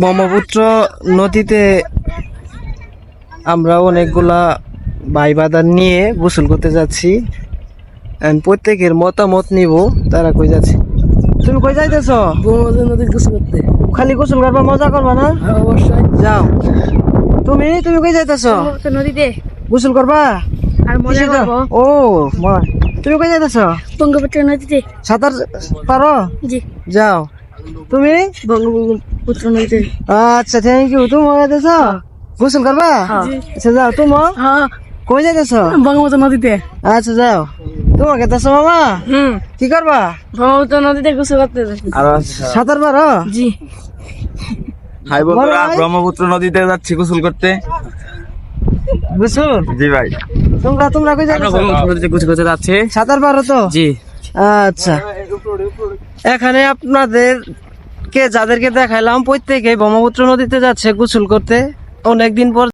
ব্রহ্মপুত্র নদীতে আমরা অনেকগুলা ভাই বাদার নিয়ে গোসল করতে যাচ্ছি। প্রত্যেকের মতামত নিব তারা কই যাচ্ছে? তুমি কই যাইতেছ? ব্রহ্মপুত্র নদীর গোসল করতে। খালি গোসল করবা মজা করবা না? হ্যাঁ অবশ্যই। যাও। তুমি তুমি কই যাইতেছ? নদীতে। গোসল করবা? আর মজা? করব? ও মা। তুমি কই যাইতেছ? বঙ্গোপত্র নদীতে। সাঁতার পারো? জি। যাও। তুমি? বঙ্গপুত্র নদীতে আচ্ছা থ্যাংক ইউ তুমি যাইতেছ গোসল করবা? হ্যাঁ। আচ্ছা যাও। তুমি? হ্যাঁ। কই যাইতেছ? বঙ্গোপত্র নদীতে। আচ্ছা যাও। তোমাকে তো মামা? হুম। কি করবা? ব্রহ্মপুত্র নদীতে গোসল করতে যাচ্ছি। সাঁতার পারো? জি। হাই বন্ধুরা ব্রহ্মপুত্র নদীতে যাচ্ছি গোসল করতে। গোসল? জি ভাই। তোমরা তোমরা কই যাইতেছ? নদীতে গোসল করতে যাচ্ছে। সাঁতার পারো তো? জি। আচ্ছা। এখানে আপনাদের কে যাদেরকে দেখাইলাম প্রত্যেকে ব্রহ্মপুত্র নদীতে যাচ্ছে গোসল করতে। অনেকদিন পর